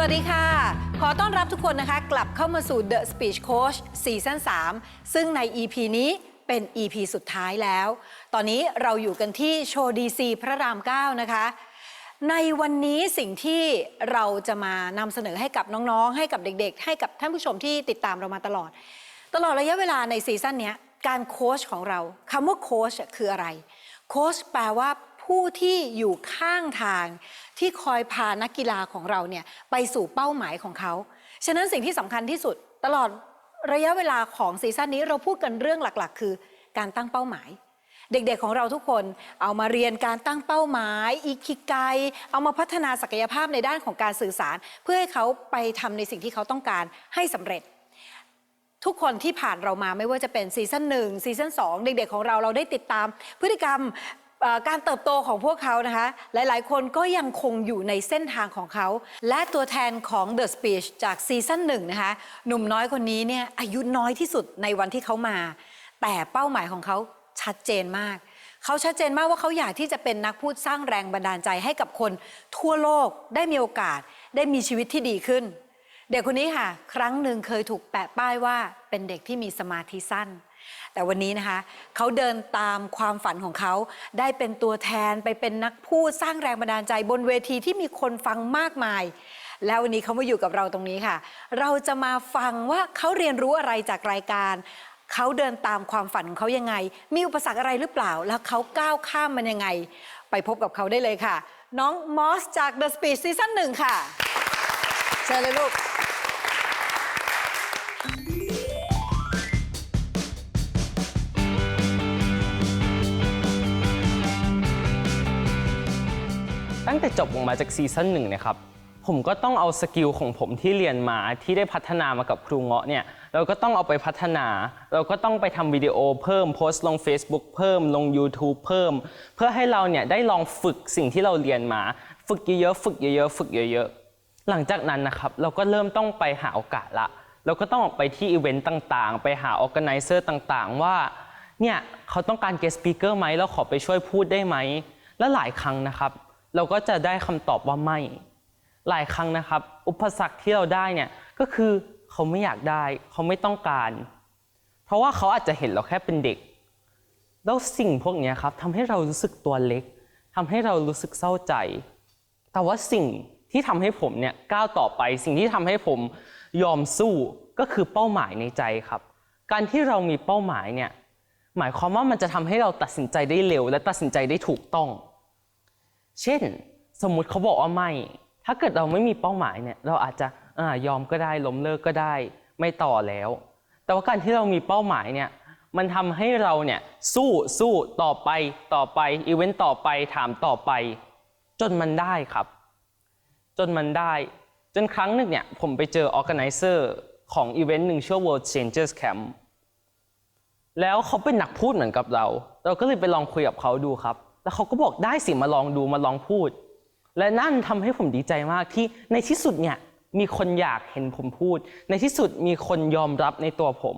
วัสดีค่ะ ขอต้อนรับทุกคนนะคะ กลับเข้ามาสู่ The Speech Coach ซีซั่น3 ซึ่งใน EP นี้เป็น EP สุดท้ายแล้ว ตอนนี้เราอยู่กันที่โชว์ดีซีพระราม 9 นะคะ ในวันนี้สิ่งที่เราจะมานำเสนอให้กับน้องๆ ให้กับเด็กๆ ให้กับท่านผู้ชมที่ติดตามเรามาตลอด ตลอดระยะเวลาในซีซั่นนี้การโค้ชของเราคำว่าโค้ชคืออะไร โค้ชแปลว่า ผู้ที่อยู่ข้างทางที่คอยพานักกีฬาของเราเนี่ยไปสู่เป้าหมายของเขา ฉะนั้นสิ่งที่สำคัญที่สุด ตลอดระยะเวลาของซีซั่นนี้เราพูดกันเรื่องหลักๆ คือการตั้งเป้าหมายเด็กๆ ของเราทุกคนเอามาเรียนการตั้งเป้าหมาย อีคิไก เอามาพัฒนาศักยภาพในด้านของการสื่อสาร เพื่อให้เขาไปทำในสิ่งที่เขาต้องการให้สำเร็จ ทุกคนที่ผ่านเรามาไม่ว่าจะเป็นซีซั่นหนึ่งซีซั่นสองเด็กๆ ของเราเราได้ติดตามพฤติกรรม การเติบโตของพวกเขานะคะ หลายๆ คนก็ยังคงอยู่ในเส้นทางของเขา และตัวแทนของ The Speech จากซีซั่นหนึ่งนะคะ หนุ่มน้อยคนนี้เนี่ยอายุน้อยที่สุดในวันที่เขามา แต่เป้าหมายของเขาชัดเจนมาก เขาชัดเจนมากว่าเขาอยากที่จะเป็นนักพูดสร้างแรงบันดาลใจให้กับคนทั่วโลกได้มีโอกาสได้มีชีวิตที่ดีขึ้น เด็กคนนี้ค่ะ ครั้งหนึ่งเคยถูกแปะป้ายว่าเป็นเด็กที่มีสมาธิสั้น แต่วันนี้นะคะเขาเดินตามความฝันของเขา ได้เป็นตัวแทนไปเป็นนักพูดสร้างแรงบันดาลใจบนเวทีที่มีคนฟังมากมาย แล้ววันนี้เขามาอยู่กับเราตรงนี้ค่ะ เราจะมาฟังว่าเขาเรียนรู้อะไรจากรายการ เขาเดินตามความฝันของเขายังไง มีอุปสรรคอะไรหรือเปล่า แล้วเขาก้าวข้ามมันยังไง ไปพบกับเขาได้เลยค่ะ น้องมอสจาก The Speech ซีซั่นหนึ่งค่ะ เชิญเลยลูก ตั้งแต่จบออกมาจากซีซั่นหนึ่งเนะครับผมก็ต้องเอาสกิลของผมที่เรียนมาที่ได้พัฒนามากับครูเงาะเนี่ยเราก็ต้องเอาไปพัฒนา เราก็ต้องไปทำวิดีโอเพิ่มโพสต์ลง Facebook เพิ่มลง YouTube เพิ่ม เพื่อให้เราเนี่ยได้ลองฝึกสิ่งที่เราเรียนมา ฝึกเยอะๆฝึกเยอะๆฝึกเยอะๆหลังจากนั้นนะครับเราก็เริ่มต้องไปหาโอกาสละ เราก็ต้องออกไปที่อีเวนต์ต่างๆ ไปหา organizer ต่างๆ ว่าเนี่ยเขาต้องการ guest speaker ไหมเราขอไปช่วยพูดได้ไหมและหลายครั้งนะครับ เราก็จะได้คำตอบว่าไม่ หลายครั้งนะครับ อุปสรรคที่เราได้เนี่ยก็คือเขาไม่อยากได้ เขาไม่ต้องการ เพราะว่าเขาอาจจะเห็นเราแค่เป็นเด็ก แล้วสิ่งพวกนี้ครับทำให้เรารู้สึกตัวเล็กทำให้เรารู้สึกเศร้าใจ แต่ว่าสิ่งที่ทำให้ผมเนี่ยก้าวต่อไป สิ่งที่ทำให้ผมยอมสู้ก็คือเป้าหมายในใจครับ การที่เรามีเป้าหมายเนี่ยหมายความว่ามันจะทำให้เราตัดสินใจได้เร็ว และตัดสินใจได้ถูกต้อง เช่น สมมุติเขาบอกว่าไม่ ถ้าเกิดเราไม่มีเป้าหมายเนี่ย เราอาจจะอยอมก็ได้ล้มเลิกก็ได้ ไม่ต่อแล้ว แต่ว่าการที่เรามีเป้าหมายเนี่ยมันทำให้เราเนี่ยสู้สู้ต่อไปต่อไปอีเวนต์ต่อไปถามต่อไป จนมันได้ครับ จนมันได้ จนครั้งหนึ่งเนี่ยผมไปเจอ organizer ของอีเวนต์หนึ่งชื่อ World Changers Camp แล้วเขาเป็นนักพูดเหมือนกับเรา เราก็เลยไปลองคุยกับเขาดูครับ แล้วเขาก็บอกได้สิมาลองดูมาลองพูด และนั่นทำให้ผมดีใจมากที่ในที่สุดเนี่ยมีคนอยากเห็นผมพูด ในที่สุดมีคนยอมรับในตัวผม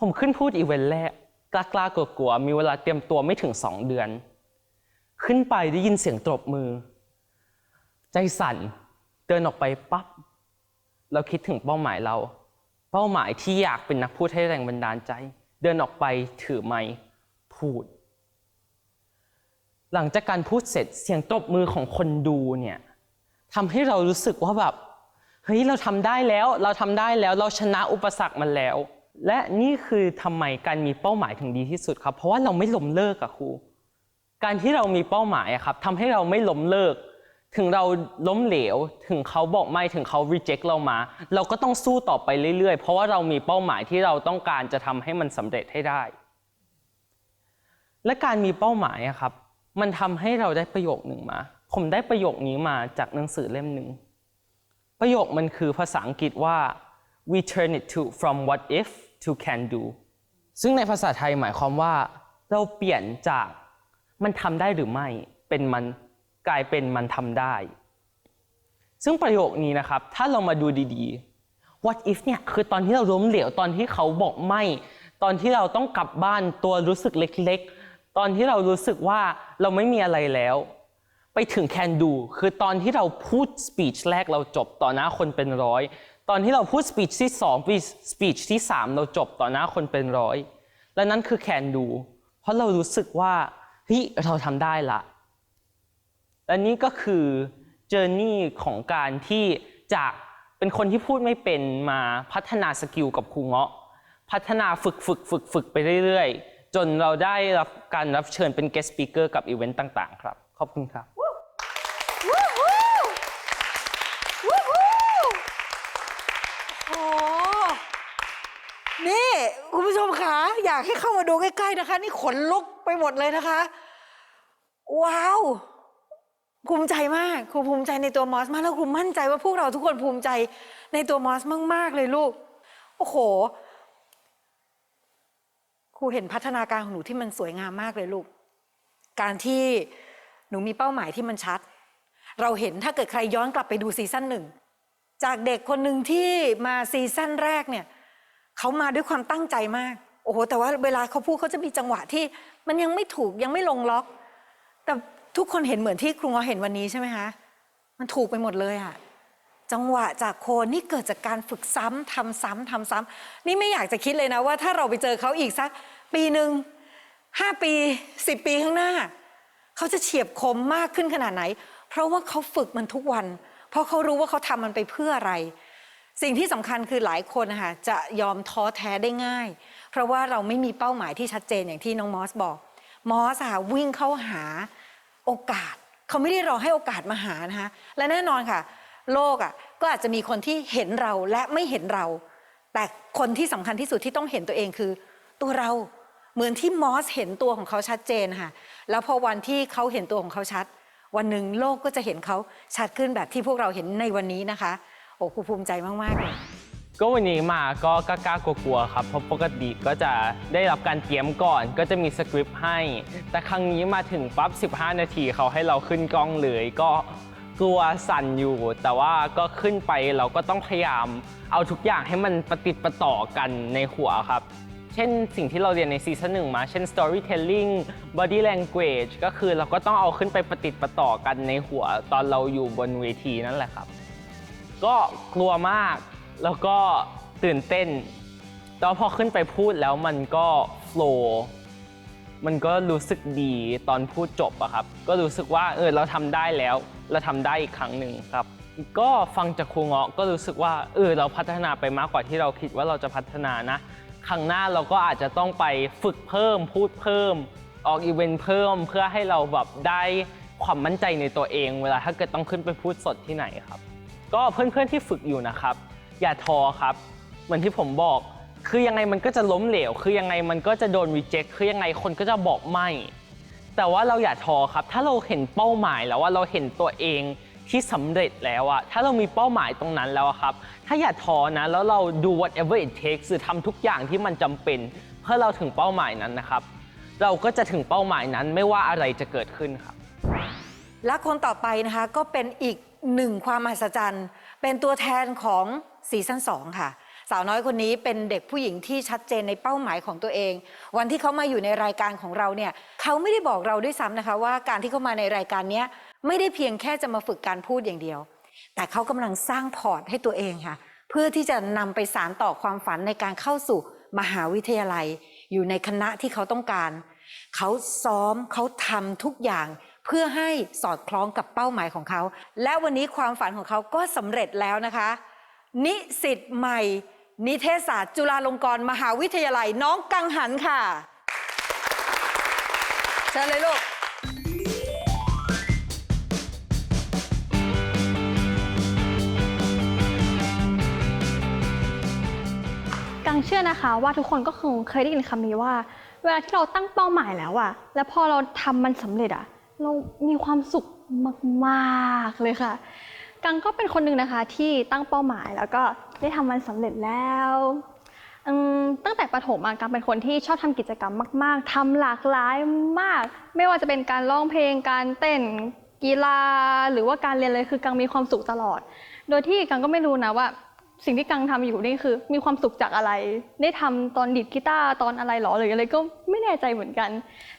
ผมขึ้นพูดอีเวนต์แรกกล้ากล้ากลัวกลัวๆมีเวลาเตรียมตัวไม่ถึงสองเดือน ขึ้นไปได้ยินเสียงตบมือ ใจสั่นเดินออกไปปั๊บเราคิดถึงเป้าหมายเรา เป้าหมายที่อยากเป็นนักพูดให้แรงบันดาลใจ เดินออกไปถือไมค์พูด หลังจากการพูดเสร็จเสียงตบมือของคนดูเนี่ยทำให้เรารู้สึกว่าแบบเฮ้ยเราทำได้แล้วเราทำได้แล้วเราชนะอุปสรรคมันแล้ว และนี่คือทำไมการมีเป้าหมายถึงดีที่สุดครับ เพราะว่าเราไม่ล้มเลิกอะครูการที่เรามีเป้าหมายอะครับทำให้เราไม่ล้มเลิก ถึงเราล้มเหลว ถึงเขาบอกไม่ถึงเขา reject เรามา เราก็ต้องสู้ต่อไปเรื่อยๆ เพราะว่าเรามีเป้าหมายที่เราต้องการจะทำให้มันสำเร็จให้ได้ และการมีเป้าหมายอะครับ มันทำให้เราได้ประโยคหนึ่งมา ผมได้ประโยคนี้มาจากหนังสือเล่มหนึ่ง ประโยคมันคือภาษาอังกฤษว่า we turn it to from what if to can do ซึ่งในภาษาไทยหมายความว่า เราเปลี่ยนจากมันทำได้หรือไม่ เป็นมันกลายเป็นมันทำได้ ซึ่งประโยคนี้นะครับ ถ้าเรามาดูดีๆ what if เนี่ยคือตอนที่เราล้มเหลวตอนที่เขาบอกไม่ ตอนที่เราต้องกลับบ้านตัวรู้สึกเล็กๆ ตอนที่เรารู้สึกว่าเราไม่มีอะไรแล้ว ไปถึง can do คือตอนที่เราพูด speech แรกเราจบต่อหน้าคนเป็นร้อยตอนที่เราพูด speech ที่สอง speech ที่สามเราจบต่อหน้าคนเป็นร้อยและนั่นคือ can do เพราะเรารู้สึกว่าเฮ้ยเราทำได้ละและนี่ก็คือเจอร์นี่ของการที่จากเป็นคนที่พูดไม่เป็นมาพัฒนาสกิลกับครูเงาะ พัฒนาฝึกฝึกฝึกฝึกไปเรื่อยๆ จนเราได้รับการรับเชิญเป็น guest speaker กับอีเวนต์ต่าง ๆ ครับ ขอบคุณครับ วู้ฮู้วู้ฮู้โอ้นี่ คุณผู้ชมคะอยากให้เข้ามาดูใกล้ ๆนะคะ นี่ขนลุกไปหมดเลยนะคะ ว้าว ภูมิใจมาก ครูภูมิใจในตัวมอสมาก แล้วครูมั่นใจว่าพวกเราทุกคนภูมิใจในตัวมอสมาก ๆ เลยลูก โอ้โห รูเห็นพัฒนาการของหนูที่มันสวยงามมากเลยลูก การที่หนูมีเป้าหมายที่มันชัด เราเห็นถ้าเกิดใครย้อนกลับไปดูซีซั่นหนึ่ง จากเด็กคนหนึ่งที่มาซีซั่นแรกเนี่ยเขามาด้วยความตั้งใจมาก โอ้โห แต่ว่าเวลาเขาพูดเขาจะมีจังหวะที่ มันยังไม่ถูกยังไม่ลงล็อก แต่ทุกคนเห็นเหมือนที่ครูงอเห็นวันนี้ใช่ไหมคะ มันถูกไปหมดเลยอะ จังหวะจากโคนนี่เกิดจากการฝึกซ้ำทำซ้ำทำซ้ำนี่ไม่อยากจะคิดเลยนะว่าถ้าเราไปเจอเขาอีกสัก ปีหนึ่งห้าปีสิบปีข้างหน้า เขาจะเฉียบคมมากขึ้นขนาดไหน เพราะว่าเขาฝึกมันทุกวัน เพราะเขารู้ว่าเขาทำมันไปเพื่ออะไร สิ่งที่สำคัญคือหลายคนนะคะจะยอมท้อแท้ได้ง่าย เพราะว่าเราไม่มีเป้าหมายที่ชัดเจนอย่างที่น้องมอสบอก มอสอะวิ่งเข้าหาโอกาส เขาไม่ได้รอให้โอกาสมาหานะคะและแน่นอนค่ะ โลกอะก็อาจจะมีคนที่เห็นเราและไม่เห็นเรา แต่คนที่สำคัญที่สุดที่ต้องเห็นตัวเองคือ ตัวเราเหมือนที่มอสเห็นตัวของเขาชัดเจนค่ะ แล้วพอวันที่เขาเห็นตัวของเขาชัด วันหนึ่งโลกก็จะเห็นเขาชัดขึ้นแบบที่พวกเราเห็นในวันนี้นะคะ โอ้ครูภูมิใจมากๆเลยก็วันนี้มาก็กล้ากลัวๆครับเพราะปกติก็จะได้รับการเตรียมก่อน ก็จะมีสคริปต์ให้ แต่ครั้งนี้มาถึงปั๊บ 15 นาทีเขาให้เราขึ้นกล้องเลย ก็ กลัวสั่นอยู่ แต่ว่าก็ขึ้นไปเราก็ต้องพยายาม เอาทุกอย่างให้มันประติดประต่อกันในหัวครับ เช่นสิ่งที่เราเรียนในซีซั่นหนึ่งมา เช่น storytelling body language ก็คือเราก็ต้องเอาขึ้นไปประติดประต่อกันในหัวตอนเราอยู่บนเวทีนั่นแหละครับ ก็กลัวมากแล้วก็ตื่นเต้นแต่พอขึ้นไปพูดแล้วมันก็โฟล์ มันก็รู้สึกดีตอนพูดจบอะครับ ก็รู้สึกว่าเออเราทำได้แล้ว เราทำได้อีกครั้งหนึ่งครับ ก็ฟังจากครูเงาะก็รู้สึกว่าเออเราพัฒนาไปมากกว่าที่เราคิดว่าเราจะพัฒนานะ ครั้งหน้าเราก็อาจจะต้องไปฝึกเพิ่ม พูดเพิ่ม ออกอีเวนต์เพิ่มเพื่อให้เราแบบได้ความมั่นใจในตัวเอง เวลาถ้าเกิดต้องขึ้นไปพูดสดที่ไหนครับ ก็เพื่อนๆที่ฝึกอยู่นะครับ อย่าท้อครับ เหมือนที่ผมบอก คือยังไงมันก็จะล้มเหลว คือยังไงมันก็จะโดนรีเจ็คคือยังไงคนก็จะบอกไม่ แต่ว่าเราอย่าท้อครับ ถ้าเราเห็นเป้าหมายแล้วว่าเราเห็นตัวเองที่สำเร็จแล้วอะถ้าเรามีเป้าหมายตรงนั้นแล้วครับ ถ้าอย่าท้อนะ แล้วเราดู whatever it takes คือทำทุกอย่างที่มันจำเป็น เพื่อเราถึงเป้าหมายนั้นนะครับ เราก็จะถึงเป้าหมายนั้นไม่ว่าอะไรจะเกิดขึ้นครับ และคนต่อไปนะคะก็เป็นอีกหนึ่งความมหัศจรรย์ เป็นตัวแทนของซีซั่น2ค่ะ สาวน้อยคนนี้เป็นเด็กผู้หญิงที่ชัดเจนในเป้าหมายของตัวเอง วันที่เขามาอยู่ในรายการของเราเนี่ยเขาไม่ได้บอกเราด้วยซ้ำนะคะ ว่าการที่เขามาในรายการนี้ไม่ได้เพียงแค่จะมาฝึกการพูดอย่างเดียว แต่เขากำลังสร้างพอร์ตให้ตัวเองค่ะ เพื่อที่จะนำไปสารต่อความฝันในการเข้าสู่มหาวิทยาลัย อยู่ในคณะที่เขาต้องการ เขาซ้อมเขาทำทุกอย่างเพื่อให้สอดคล้องกับเป้าหมายของเขา และวันนี้ความฝันของเขาก็สำเร็จแล้วนะคะ นิสิตใหม่ นิเทศศาสตร์ จุฬาลงกรณ์มหาวิทยาลัยน้องกังหันค่ะ เชิญเลยลูก กังเชื่อนะคะว่าทุกคนก็คงเคยได้ยินคำนี้ว่า เวลาที่เราตั้งเป้าหมายแล้วอะแล้วพอเราทำมันสำเร็จอะเรามีความสุขมาก ๆ เลยค่ะ กังก็เป็นคนหนึ่งนะคะที่ตั้งเป้าหมายแล้วก็ได้ทำมันสำเร็จแล้วอืมตั้งแต่ประถมอะกังเป็นคนที่ชอบทำกิจกรรมมาก ๆทำหลากหลายมาก ไม่ว่าจะเป็นการร้องเพลง การเต้นกีฬา หรือว่าการเรียนเลยคือกังมีความสุขตลอด โดยที่กังก็ไม่รู้นะว่า สิ่งที่กังทำอยู่นี่คือ มีความสุขจากอะไร ได้ทำตอนดีดกีตาร์ตอนอะไรหรอหรืออะไรก็ไม่แน่ใจเหมือนกัน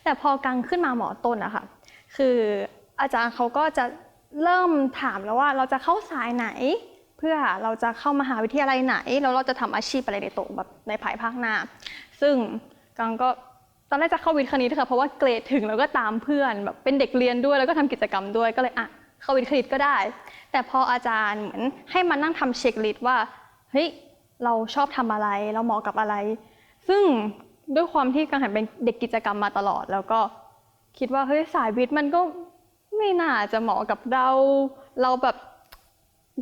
แต่พอกังขึ้นมาหมอต้นอะค่ะ คืออาจารย์เขาก็จะ เริ่มถามแล้วว่าเราจะเข้าสายไหน เพื่อเราจะเข้ามหาวิทยาลัยไหน แล้วเราจะทำอาชีพอะไรในโตแบบในภายภาคหน้า ซึ่งกังก็ตอนแรกจะเข้าวิทย์คณิตค่ะเพราะว่าเกรดถึงแล้วก็ตามเพื่อนแบบเป็นเด็กเรียนด้วยแล้วก็ทำกิจกรรมด้วยก็เลยอะเข้าวิทย์คณิตก็ได้ แต่พออาจารย์เหมือนให้มานั่งทำเช็คลิสต์ว่าเฮ้ยเราชอบทำอะไรเราเหมาะกับอะไร ซึ่งด้วยความที่กังหันเป็นเด็กกิจกรรมมาตลอด แล้วก็คิดว่าเฮ้ยสายวิทย์มันก็ ไม่น่าจะเหมาะกับเราเราแบบ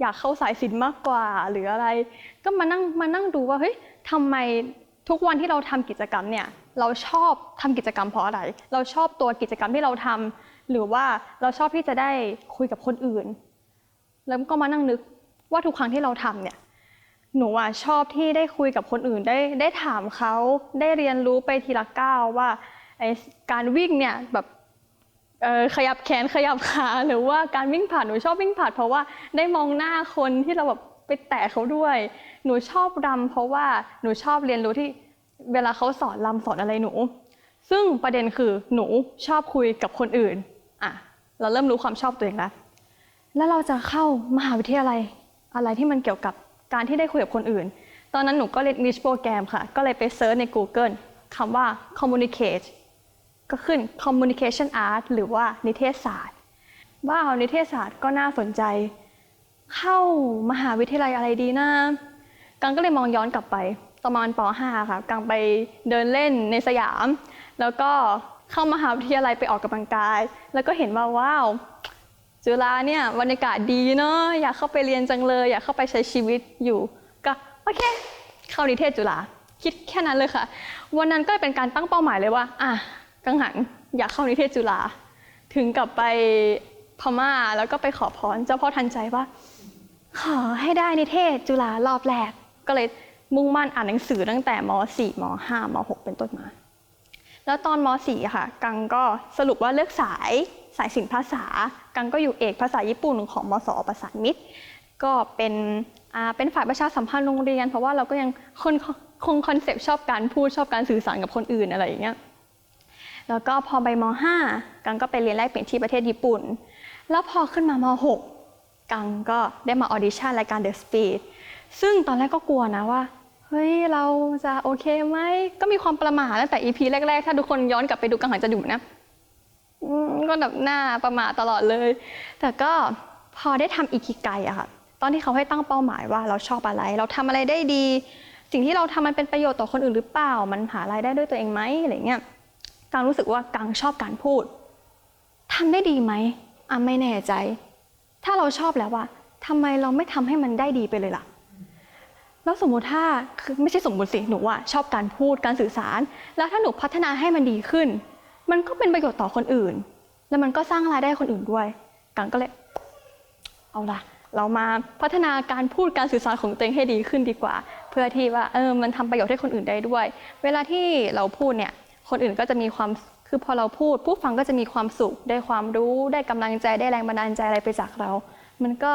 อยากเข้าสายศิลป์มากกว่าหรืออะไร ก็มานั่งมานั่งดูว่าเฮ้ยทำไมทุกวันที่เราทำกิจกรรมเนี่ยเราชอบทำกิจกรรมเพราะอะไร เราชอบตัวกิจกรรมที่เราทำหรือว่าเราชอบที่จะได้คุยกับคนอื่น แล้วก็มานั่งนึกว่าทุกครั้งที่เราทำเนี่ยหนูอะชอบที่ได้คุยกับคนอื่นได้ได้ถามเขาได้เรียนรู้ไปทีละก้าวว่าไอการวิ่งเนี่ยแบบ ขยับแขนขยับขาหรือว่าการวิ่งผ่านหนูชอบวิ่งผ่านเพราะว่าได้มองหน้าคนที่เราแบบไปแตะเขาด้วย หนูชอบรำเพราะว่าหนูชอบเรียนรู้ที่เวลาเขาสอนรำสอนอะไรหนู ซึ่งประเด็นคือหนูชอบคุยกับคนอื่นอะเราเริ่มรู้ความชอบตัวเองแล้วแล้วเราจะเข้ามหาวิทยาลัยอะไรที่มันเกี่ยวกับการที่ได้คุยกับคนอื่น ตอนนั้นหนูก็เรียน English Program ค่ะ ก็เลยไปเซิร์ชใน Google คำว่า communicate ก็ขึ้น communication art หรือว่านิเทศศาสตร์ ว้าวนิเทศศาสตร์ก็น่าสนใจ เข้ามหาวิทยาลัยอะไรดีนะกังก็เลยมองย้อนกลับไปประมาณป .5 ค่ะกังไปเดินเล่นในสยาม แล้วก็เข้ามหาวิทยาลัยไปออกกำลังกาย แล้วก็เห็นว่าว้าวจุฬาเนี่ยบรรยากาศดีเนาะอยากเข้าไปเรียนจังเลย อยากเข้าไปใช้ชีวิตอยู่ ก็โอเค เข้านิเทศจุฬาคิดแค่นั้นเลยค่ะ วันนั้นก็เป็นการตั้งเป้าหมายเลยว่าอะ กังหันอยากเข้านิเทศจุฬาถึงกลับไปพม่าแล้วก็ไปขอพรเจ้าพ่อทันใจว่า ขอให้ได้นิเทศจุฬารอบแรก ก็เลยมุ่งมั่นอ่านหนังสือตั้งแต่ม .4 ม .5 ม .6 เป็นต้นมา แล้วตอนม .4 ค่ะ กังก็สรุปว่าเลือกสายสายศิลปภาษา กังก็อยู่เอกภาษาญี่ปุ่นของมสประสานมิตร ก็เป็นเป็นฝ่ายประชาสัมพันธ์โรงเรียน เพราะว่าเราก็ยังคงคงคอนเซปต์ชอบการพูดชอบการสื่อสารกับคนอื่นอะไรอย่างเงี้ย แล้วก็พอไปม .5 กังก็ไปเรียนแลกเปลี่ยนที่ประเทศญี่ปุ่น แล้วพอขึ้นมาม .6 กังก็ได้มาออดิชั่นรายการ The Speed ซึ่งตอนแรกก็กลัวนะว่า เฮ้ย เราจะโอเคไหม ก็มีความประม่าตั้งแต่ EP แรก ๆ ถ้าทุกคนย้อนกลับไปดูกังหันจะอยู่นะ ก็แบบหน้าประม่าตลอดเลย แต่ก็พอได้ทำอิคิไกอะค่ะ ตอนที่เขาให้ตั้งเป้าหมายว่าเราชอบอะไร เราทำอะไรได้ดี สิ่งที่เราทำมันเป็นประโยชน์ต่อคนอื่นหรือเปล่า มันหารายได้ด้วยตัวเองไหมอะไรเงี้ย กังรู้สึกว่ากังชอบการพูดทำได้ดีไหมอะไม่แน่ใจ ถ้าเราชอบแล้วว่าทำไมเราไม่ทำให้มันได้ดีไปเลยล่ะ แล้วสมมุติถ้าคือไม่ใช่สมมุติสิหนูว่าชอบการพูดการสื่อสาร แล้วถ้าหนูพัฒนาให้มันดีขึ้น มันก็เป็นประโยชน์ต่อคนอื่น แล้วมันก็สร้างรายได้คนอื่นด้วย กังก็เลย เอาล่ะ เรามาพัฒนาการพูดการสื่อสารของตัวเองให้ดีขึ้นดีกว่า เพื่อที่ว่าเออมันทำประโยชน์ให้คนอื่นได้ด้วย เวลาที่เราพูดเนี่ย คนอื่นก็จะมีความคือพอเราพูดผู้ฟังก็จะมีความสุขได้ความรู้ได้กำลังใจได้แรงบันดาลใจอะไรไปจากเรา มันก็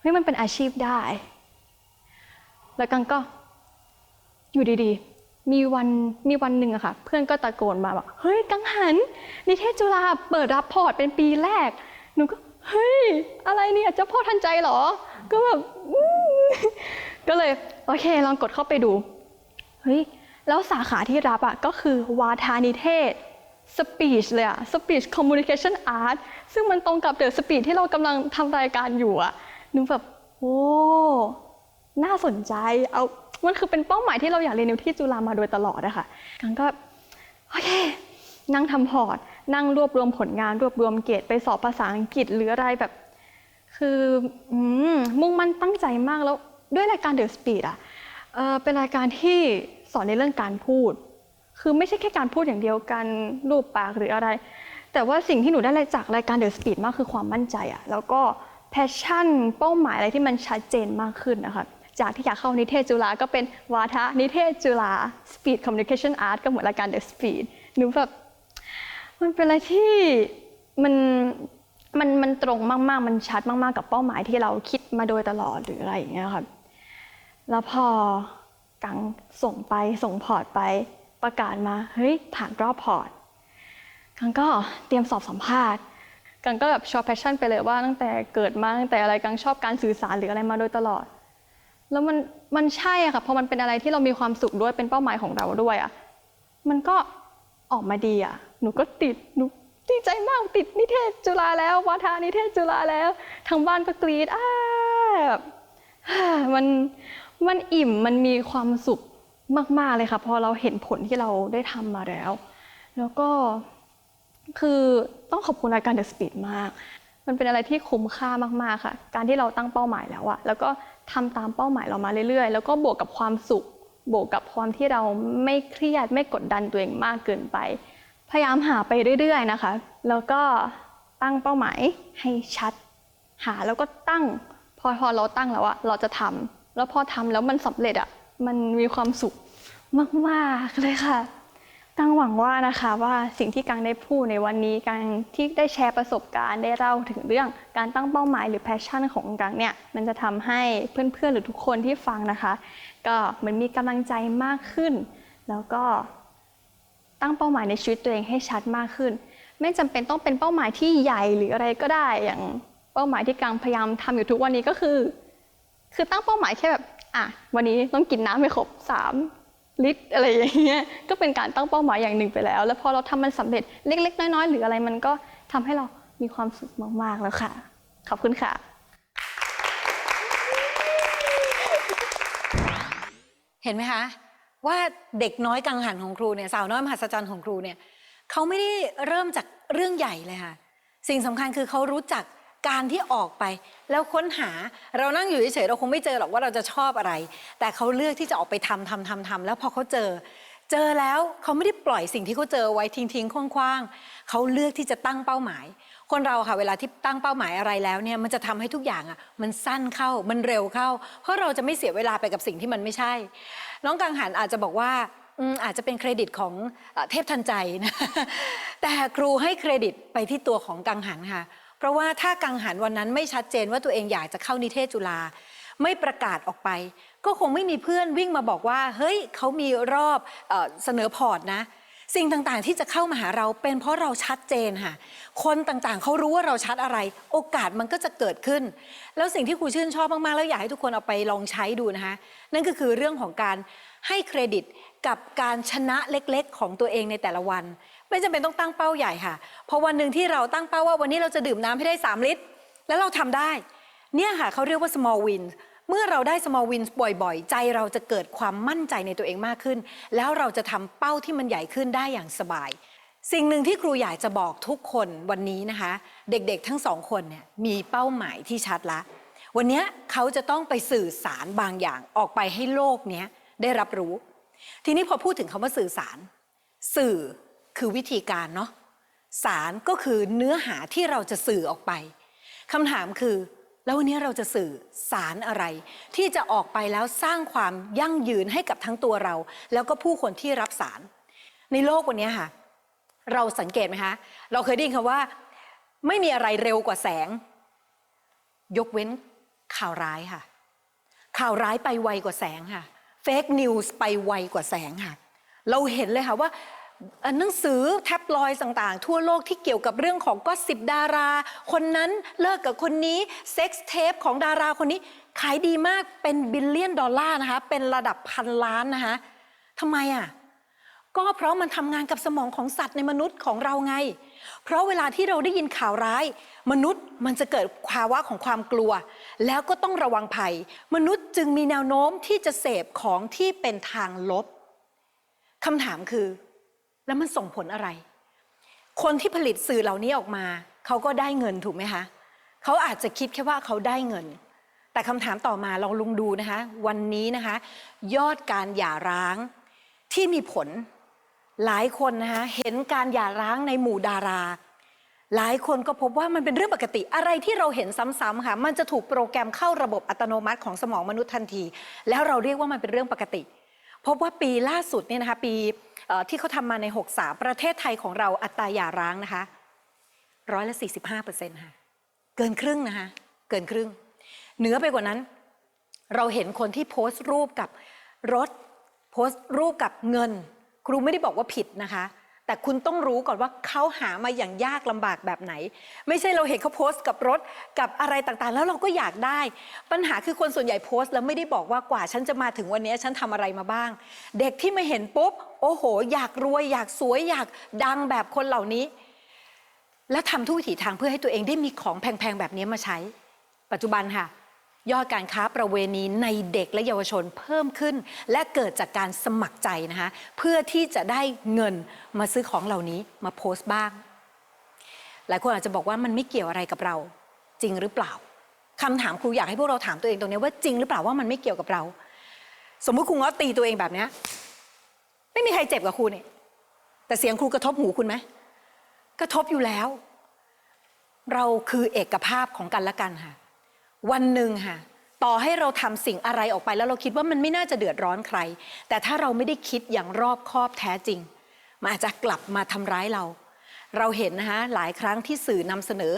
เฮ้ยมันเป็นอาชีพได้ แล้วกังก็อยู่ดีๆ มีวันมีวันหนึ่งอะค่ะ เพื่อนก็ตะโกนมาบอกเฮ้ยกังหัน นิเทศจุฬาเปิดรับพอร์ตเป็นปีแรกหนูก็เฮ้ยอะไรเนี่ยเจ้าพ่อทันใจเหรอ ก็แบบก็เลยโอเคลองกดเข้าไปดูเฮ้ย แล้วสาขาที่รับอะก็คือวาทานิเทศ speech เลยอะ speech communication art ซึ่งมันตรงกับ the speech ที่เรากำลังทำรายการอยู่อะหนูแบบโอ้น่าสนใจเอามันคือเป็นเป้าหมายที่เราอยากเรียนอยู่ที่จุฬามาโดยตลอดอะค่ะกันก็โอเค นั่งทำพอร์ต นั่งรวบรวมผลงาน รวบรวมเกรดไปสอบภาษาอังกฤษหรืออะไรแบบ คืออมุ่งมั่นตั้งใจมากแล้วด้วยรายการ The Speed อะเอเป็นรายการที่ สอนในเรื่องการพูด คือไม่ใช่แค่การพูดอย่างเดียวกันรูปปากหรืออะไร แต่ว่าสิ่งที่หนูได้จากรายการ The Speed มากคือความมั่นใจอะแล้วก็แพชชั่นเป้าหมายอะไรที่มันชัดเจนมากขึ้นนะคะจากที่อยากเข้านิเทศจุฬาก็เป็นวาทะนิเทศจุฬา Speed Communication Art ก็เหมือนรายการ The Speed หนูแบบมันเป็นอะไรที่มันมันมันตรงมากๆ มันชัดมากๆ กับเป้าหมายที่เราคิดมาโดยตลอดหรืออะไรอย่างเงี้ยค่ะแล้วพอ กังส่งไปส่งพอร์ตไปประกาศมาเฮ้ยผ่านรอบพอร์ตกังก็เตรียมสอบสัมภาษณ์ กังก็แบบชอบแพชชั่นไปเลยว่าตั้งแต่เกิดมาตั้งแต่อะไรกังชอบการสื่อสารหรืออะไรมาโดยตลอด แล้วมันมันใช่อะค่ะพอมันเป็นอะไรที่เรามีความสุขด้วยเป็นเป้าหมายของเราด้วยอะมันก็ออกมาดีอะหนูก็ติดหนูดีใจมากติดนิเทศจุฬาแล้ววาทานิเทศจุฬาแล้วทางบ้านก็กรี๊ดอ้าแบบมัน มันอิ่มมันมีความสุขมาก ๆ เลยค่ะ พอเราเห็นผลที่เราได้ทำมาแล้ว แล้วก็คือต้องขอบคุณรายการ The Speed มาก มันเป็นอะไรที่คุ้มค่ามาก ๆ ค่ะ การที่เราตั้งเป้าหมายแล้วอะแล้วก็ทำตามเป้าหมายเรามาเรื่อย ๆ แล้วก็บวกกับความสุข บวกกับความที่เราไม่เครียดไม่กดดันตัวเองมากเกินไป พยายามหาไปเรื่อย ๆ นะคะ แล้วก็ตั้งเป้าหมายให้ชัด หาแล้วก็ตั้ง พอพอเราตั้งแล้วอะเราจะทำ แล้วพอทำแล้วมันสำเร็จอะมันมีความสุขมากๆเลยค่ะกังหวังว่านะคะว่าสิ่งที่กังได้พูดในวันนี้กังที่ได้แชร์ประสบการณ์ได้เล่าถึงเรื่องการตั้งเป้าหมายหรือแพชชั่นของกังเนี่ยมันจะทำให้เพื่อนๆหรือทุกคนที่ฟังนะคะ ก็เหมือนมีกำลังใจมากขึ้น แล้วก็ตั้งเป้าหมายในชีวิตตัวเองให้ชัดมากขึ้น ไม่จำเป็นต้องเป็นเป้าหมายที่ใหญ่หรืออะไรก็ได้อย่างเป้าหมายที่กังพยายามทำอยู่ทุกวันนี้ก็คือ คือตั้งเป้าหมายแค่แบบอะวันนี้ต้องกินน้ำให้ครบสามลิตรอะไรอย่างเงี้ยก็เป็นการตั้งเป้าหมายอย่างหนึ่งไปแล้ว แล้วพอเราทำมันสำเร็จเล็ก ๆ น้อย ๆ หรืออะไรมันก็ทำให้เรามีความสุขมากๆแล้วค่ะ ขอบคุณค่ะเห็นไหมคะ ว่าเด็กน้อยกังหันของครูเนี่ยสาวน้อยมหัศจรรย์ของครูเนี่ยเขาไม่ได้เริ่มจากเรื่องใหญ่เลยค่ะ สิ่งสำคัญคือเขารู้จัก การที่ออกไปแล้วค้นหาเรานั่งอยู่เฉยๆเราคงไม่เจอหรอกว่าเราจะชอบอะไร แต่เขาเลือกที่จะออกไปทำทำทำทำแล้วพอเขาเจอ เจอแล้วเขาไม่ได้ปล่อยสิ่งที่เขาเจอไว้ทิ้งทิ้งๆคว้างๆเขาเลือกที่จะตั้งเป้าหมาย คนเราค่ะเวลาที่ตั้งเป้าหมายอะไรแล้วเนี่ยมันจะทำให้ทุกอย่างอะมันสั้นเข้ามันเร็วเข้า เพราะเราจะไม่เสียเวลาไปกับสิ่งที่มันไม่ใช่ น้องกังหันอาจจะบอกว่าอาจจะเป็นเครดิตของเอ่อเทพทันใจนะแต่ครูให้เครดิตไปที่ตัวของกังหันค่ะ เพราะว่าถ้ากังหันวันนั้นไม่ชัดเจนว่าตัวเองอยากจะเข้านิเทศจุฬาไม่ประกาศออกไป ก็คงไม่มีเพื่อนวิ่งมาบอกว่า เฮ้ยเขามีรอบเออเสนอพอร์ตนะสิ่งต่างๆ ที่จะเข้ามาหาเราเป็นเพราะเราชัดเจนค่ะ คนต่างๆ เขารู้ว่าเราชัดอะไร โอกาสมันก็จะเกิดขึ้น แล้วสิ่งที่ครูชื่นชอบมากๆ แล้วอยากให้ทุกคนเอาไปลองใช้ดูนะคะ นั่นก็คือเรื่องของการให้เครดิต กับการชนะเล็กๆ ของตัวเองในแต่ละวัน ไม่จำเป็นต้องตั้งเป้าใหญ่ค่ะ เพราะวันหนึ่งที่เราตั้งเป้าว่าวันนี้เราจะดื่มน้ำให้ได้ 3 ลิตร แล้วเราทำได้ เนี่ยค่ะเขาเรียกว่า small wins เมื่อเราได้ small wins บ่อยๆ ใจเราจะเกิดความมั่นใจในตัวเองมากขึ้น แล้วเราจะทำเป้าที่มันใหญ่ขึ้นได้อย่างสบาย สิ่งหนึ่งที่ครูอยากจะบอกทุกคนวันนี้นะคะ เด็กๆทั้งสองคนเนี่ยมีเป้าหมายที่ชัดละ วันเนี้ยเขาจะต้องไปสื่อสารบางอย่างออกไปให้โลกเนี้ยได้รับรู้ ทีนี้พอพูดถึงคำว่าสื่อสาร สื่อคือวิธีการเนาะสารก็คือเนื้อหาที่เราจะสื่อออกไปคำถามคือ แล้ววันนี้เราจะสื่อสารอะไร ที่จะออกไปแล้วสร้างความยั่งยืนให้กับทั้งตัวเรา แล้วก็ผู้คนที่รับสาร ในโลกวันนี้ค่ะ เราสังเกตไหมคะเราเคยได้ยินคำว่า ไม่มีอะไรเร็วกว่าแสง ยกเว้นข่าวร้ายค่ะ ข่าวร้ายไปไวกว่าแสงค่ะ ฟกนิวส์ไปไวกว่าแสงค่ะ เราเห็นเลยค่ะว่าหนังสือแท็บลอยต่างๆ ทั่วโลกที่เกี่ยวกับเรื่องของก็สิบดารา คนนั้นเลิกกับคนนี้เซ็กซ์เทปของดาราคนนี้ ขายดีมากเป็นบิลเลียนดอลลาร์นะคะ เป็นระดับพันล้านนะคะทำไมอะก็เพราะมันทำงานกับสมองของสัตว์ในมนุษย์ของเราไง เพราะเวลาที่เราได้ยินข่าวร้าย มนุษย์มันจะเกิดภาวะของความกลัว แล้วก็ต้องระวังภัย มนุษย์จึงมีแนวโน้มที่จะเสพของที่เป็นทางลบคำถามคือ แล้วมันส่งผลอะไร คนที่ผลิตสื่อเหล่านี้ออกมา เขาก็ได้เงินถูกไหมคะเขาอาจจะคิดแค่ว่าเขาได้เงิน แต่คำถามต่อมาเราลองดูนะคะ วันนี้นะคะ ยอดการหย่าร้างที่มีผล หลายคนนะคะเห็นการหย่าร้างในหมู่ดารา หลายคนก็พบว่ามันเป็นเรื่องปกติอะไรที่เราเห็นซ้ำๆค่ะมันจะถูกโปรแกรมเข้าระบบอัตโนมัติของสมองมนุษย์ทันที แล้วเราเรียกว่ามันเป็นเรื่องปกติ พบว่าปีล่าสุดเนี่ยนะคะปีที่เขาทำมาใน 63 ประเทศไทยของเราอัตราหย่าร้างนะคะร้อยละ45เปอร์เซ็นต์ค่ะเกินครึ่งนะคะเกินครึ่งเหนือไปกว่านั้น เราเห็นคนที่โพสต์รูปกับรถโพสต์รูปกับเงิน ครูไม่ได้บอกว่าผิดนะคะ แต่คุณต้องรู้ก่อนว่าเขาหามาอย่างยากลำบากแบบไหน ไม่ใช่เราเห็นเขาโพสต์กับรถกับอะไรต่างๆ แล้วเราก็อยากได้ ปัญหาคือคนส่วนใหญ่โพสต์ แล้วไม่ได้บอกว่ากว่าฉันจะมาถึงวันนี้ฉันทำอะไรมาบ้าง เด็กที่มาเห็นปุ๊บโอ้โห อยากรวย อยากสวยอยากดังแบบคนเหล่านี้ และทำทุกวิถีทางเพื่อให้ตัวเองได้มีของแพงๆแบบนี้มาใช้ ปัจจุบันค่ะ ยอดการค้าประเวณีในเด็กและเยาวชนเพิ่มขึ้น และเกิดจากการสมัครใจนะคะเพื่อที่จะได้เงินมาซื้อของเหล่านี้มาโพสต์บ้าง หลายคนอาจจะบอกว่ามันไม่เกี่ยวอะไรกับเรา จริงหรือเปล่าคำถามครูอยากให้พวกเราถามตัวเองตรงนี้ว่าจริงหรือเปล่าว่ามันไม่เกี่ยวกับเรา สมมุติครูง้อตีตัวเองแบบนี้ไม่มีใครเจ็บกับครูเนี่ยแต่เสียงครูกระทบหูคุณไหมกระทบอยู่แล้ว เราคือเอกภาพของกันและกันค่ะ วันหนึ่งค่ะ ต่อให้เราทำสิ่งอะไรออกไปแล้วเราคิดว่ามันไม่น่าจะเดือดร้อนใคร แต่ถ้าเราไม่ได้คิดอย่างรอบคอบแท้จริง มันอาจจะกลับมาทำร้ายเรา เราเห็นนะคะหลายครั้งที่สื่อนำเสนอ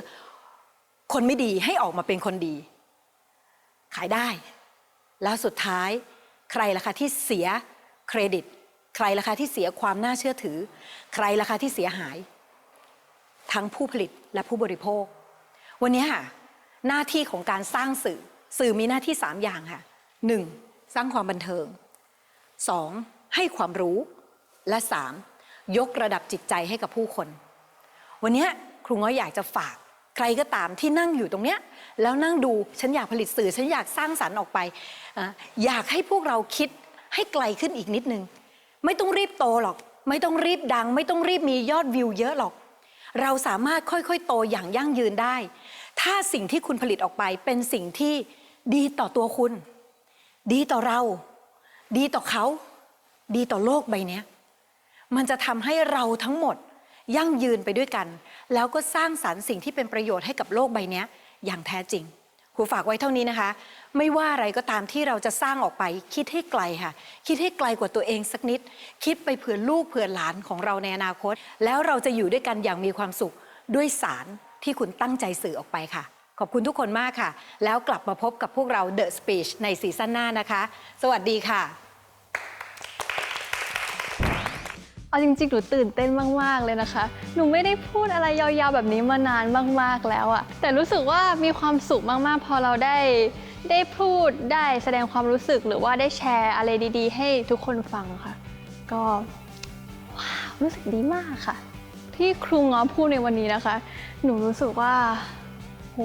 คนไม่ดีให้ออกมาเป็นคนดี ขายได้ แล้วสุดท้าย ใครล่ะคะที่เสียเครดิต ใครล่ะคะที่เสียความน่าเชื่อถือ ใครล่ะคะที่เสียหาย ทั้งผู้ผลิตและผู้บริโภค วันนี้ค่ะ หน้าที่ของการสร้างสื่อ สื่อมีหน้าที่ 3 อย่างค่ะ 1. สร้างความบันเทิง 2. ให้ความรู้และ 3. ยกระดับจิตใจให้กับผู้คน วันนี้ครูง้อยอยากจะฝาก ใครก็ตามที่นั่งอยู่ตรงเนี้ยแล้วนั่งดูฉันอยากผลิตสื่อ ฉันอยากสร้างสรรค์ออกไปออยากให้พวกเราคิดให้ไกลขึ้นอีกนิดนึง ไม่ต้องรีบโตหรอก ไม่ต้องรีบดัง ไม่ต้องรีบมียอดวิวเยอะหรอก เราสามารถค่อยๆ โตอย่างยั่งยืนได้ ถ้าสิ่งที่คุณผลิตออกไปเป็นสิ่งที่ดีต่อตัวคุณ ดีต่อเรา ดีต่อเขา ดีต่อโลกใบนี้มันจะทำให้เราทั้งหมดยั่งยืนไปด้วยกัน แล้วก็สร้างสรรค์สิ่งที่เป็นประโยชน์ให้กับโลกใบนี้อย่างแท้จริงครูฝากไว้เท่านี้นะคะ ไม่ว่าอะไรก็ตามที่เราจะสร้างออกไป คิดให้ไกลค่ะ คิดให้ไกลกว่าตัวเองสักนิด คิดไปเผื่อลูกเผื่อหลานของเราในอนาคต แล้วเราจะอยู่ด้วยกันอย่างมีความสุขด้วยสาร ที่คุณตั้งใจสื่อออกไปค่ะ ขอบคุณทุกคนมากค่ะ แล้วกลับมาพบกับพวกเรา The Speech ในซีซั่นหน้านะคะ สวัสดีค่ะ เอาจริงๆ หนูตื่นเต้นมาก ๆ เลยนะคะ หนูไม่ได้พูดอะไรยาวๆ แบบนี้มานานมากๆ แล้วอะแต่รู้สึกว่ามีความสุขมากๆ พอเราได้ ได้พูด ได้แสดงความรู้สึก หรือว่าได้แชร์อะไรดี ๆ ให้ทุกคนฟังค่ะ ก็ว้าวรู้สึกดีมากค่ะ ที่ครูง้อพูดในวันนี้นะคะ หนูรู้สึกว่าโห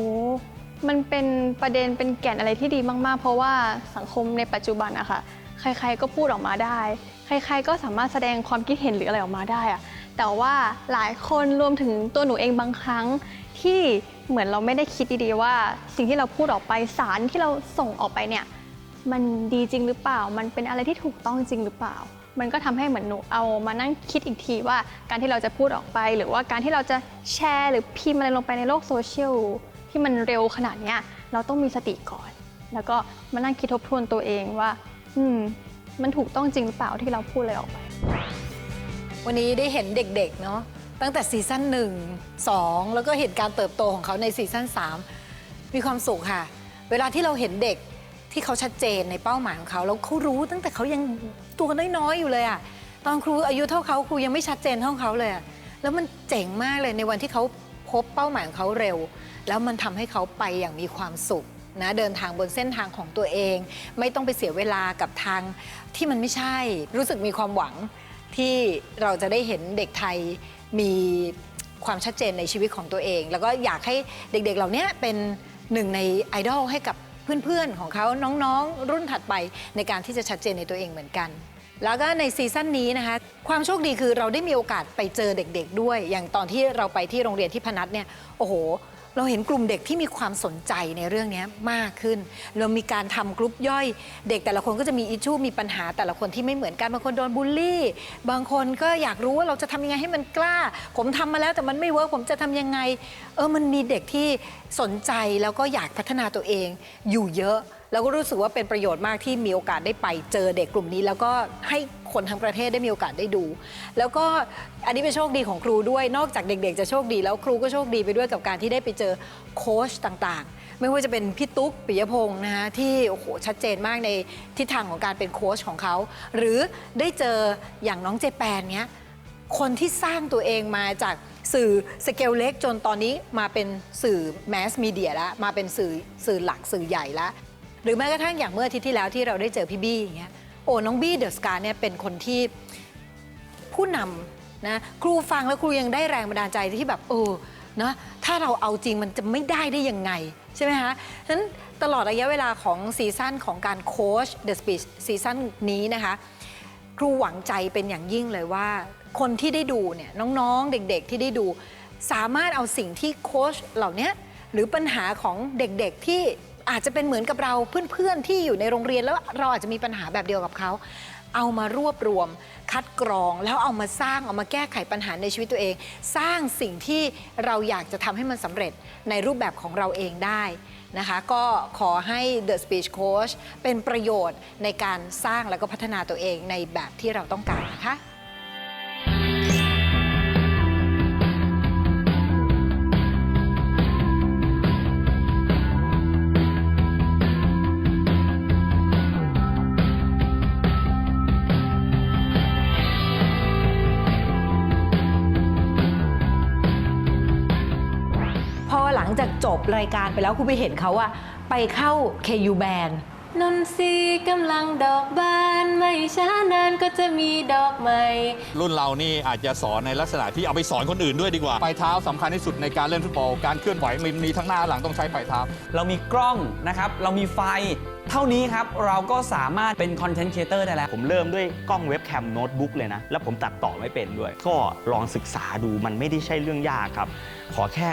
มันเป็นประเด็นเป็นแก่นอะไรที่ดีมากๆ เพราะว่าสังคมในปัจจุบันอะค่ะใครๆก็พูดออกมาได้ ใครๆก็สามารถแสดงความคิดเห็นหรืออะไรออกมาได้อะแต่ว่าหลายคนรวมถึงตัวหนูเองบางครั้ง ที่เหมือนเราไม่ได้คิดดีๆว่า สิ่งที่เราพูดออกไปสารที่เราส่งออกไปเนี่ย มันดีจริงหรือเปล่า มันเป็นอะไรที่ถูกต้องจริงหรือเปล่า มันก็ทำให้เหมือนหนูเอามานั่งคิดอีกทีว่าการที่เราจะพูดออกไป หรือว่าการที่เราจะแชร์หรือพิมพ์อะไรลงไปในโลกโซเชียลที่มันเร็วขนาดเนี้ยเราต้องมีสติก่อน แล้วก็มานั่งคิดทบทวนตัวเองว่า อืม มันถูกต้องจริงหรือเปล่าที่เราพูดอะไรออกไป วันนี้ได้เห็นเด็กๆเนาะตั้งแต่ซีซั่นหนึ่งสองแล้วก็เห็นการเติบโตของเขาในซีซั่น3มีความสุขค่ะ เวลาที่เราเห็นเด็ก ที่เขาชัดเจนในเป้าหมายของเขาแล้วเขารู้ตั้งแต่เขายังตัวน้อยๆอยู่เลยอะตอนครูอายุเท่าเขาครูยังไม่ชัดเจนเท่าเขาเลยอะแล้วมันเจ๋งมากเลยในวันที่เขาพบเป้าหมายของเขาเร็ว แล้วมันทำให้เขาไปอย่างมีความสุขนะเดินทางบนเส้นทางของตัวเอง ไม่ต้องไปเสียเวลากับทางที่มันไม่ใช่ รู้สึกมีความหวังที่เราจะได้เห็นเด็กไทยมีความชัดเจนในชีวิตของตัวเอง แล้วก็อยากให้เด็กๆ เหล่านี้เป็นหนึ่งในไอดอลให้กับ เพื่อนๆของเขาน้องๆ รุ่นถัดไปในการที่จะชัดเจนในตัวเองเหมือนกัน แล้วก็ในซีซั่นนี้นะคะ ความโชคดีคือเราได้มีโอกาสไปเจอเด็ก ๆ ด้วย อย่างตอนที่เราไปที่โรงเรียนที่พนัสเนี่ยโอ้โห เราเห็นกลุ่มเด็กที่มีความสนใจในเรื่องนี้มากขึ้น เรามีการทำกลุ่มย่อย เด็กแต่ละคนก็จะมีอิชชูมีปัญหาแต่ละคนที่ไม่เหมือนกันบางคนโดนบูลลี่ บางคนก็อยากรู้ว่าเราจะทำยังไงให้มันกล้า ผมทำมาแล้วแต่มันไม่เวิร์กผมจะทำยังไง เออมันมีเด็กที่สนใจแล้วก็อยากพัฒนาตัวเองอยู่เยอะ แล้วก็รู้สึกว่าเป็นประโยชน์มากที่มีโอกาสได้ไปเจอเด็กกลุ่มนี้แล้วก็ให้ คนทั้งประเทศได้มีโอกาสได้ดู แล้วก็อันนี้เป็นโชคดีของครูด้วยนอกจากเด็ก ๆ จะโชคดี แล้วครูก็โชคดีไปด้วยกับการที่ได้ไปเจอโค้ชต่างๆ ไม่ว่าจะเป็นพี่ตุ๊กปิยพงศ์นะคะที่โอ้โหชัดเจนมากในทิศทางของการเป็นโค้ชของเขา หรือได้เจออย่างน้องเจแปนเนี้ยคนที่สร้างตัวเองมาจากสื่อสเกลเล็กจนตอนนี้มาเป็นสื่อแมสมีเดียแล้วมาเป็นสื่อสื่อหลักสื่อใหญ่แล้วหรือแม้กระทั่งอย่างเมื่ออาทิตย์ที่แล้วที่เราได้เจอพี่บี้อย่างเงี้ย โอ้น้องบี้เดอะสการเนี่ยเป็นคนที่ผู้นำนะครูฟังแล้วครูยังได้แรงบันดาลใจที่แบบเออนะถ้าเราเอาจริงมันจะไม่ได้ได้ยังไง ใช่ไหมคะฉะนั้นตลอดระยะเวลาของซีซั่นของการโค้ช The Speech ซีซั่นนี้นะคะ ครูหวังใจเป็นอย่างยิ่งเลยว่า คนที่ได้ดูเนี่ยน้องๆเด็กๆที่ได้ดู สามารถเอาสิ่งที่โค้ชเหล่านี้หรือปัญหาของเด็กๆที่ อาจจะเป็นเหมือนกับเราเพื่อนๆที่อยู่ในโรงเรียนแล้วเราอาจจะมีปัญหาแบบเดียวกับเขา เอามารวบรวม คัดกรองแล้วเอามาสร้างเอามาแก้ไขปัญหาในชีวิตตัวเอง สร้างสิ่งที่เราอยากจะทำให้มันสำเร็จในรูปแบบของเราเองได้นะคะก็ขอให้ The Speech Coach เป็นประโยชน์ในการสร้างแล้วก็พัฒนาตัวเองในแบบที่เราต้องการนะคะ จากจบรายการไปแล้วคุณไปเห็นเขาอะไปเข้า KU Band นนทรีย์กำลังดอกบานไม่ช้านานก็จะมีดอกใหม่ รุ่นเรานี่อาจจะสอนในลักษณะที่เอาไปสอนคนอื่นด้วยดีกว่าปลายเท้าสำคัญที่สุดในการเล่นฟุตบอลการเคลื่อนไหวมันมีทั้งหน้าหลังต้องใช้ปลายเท้า เรามีกล้องนะครับ เรามีไฟ เท่านี้ครับ เราก็สามารถเป็นคอนเทนต์ครีเอเตอร์ได้แล้ว ผมเริ่มด้วยกล้องเว็บแคมโน้ตบุ๊กเลยนะ แล้วผมตัดต่อไม่เป็นด้วย ก็ลองศึกษาดูมันไม่ได้ใช่เรื่องยากครับ ขอแค่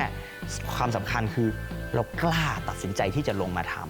ความสำคัญคือเรากล้าตัดสินใจที่จะลงมาทำ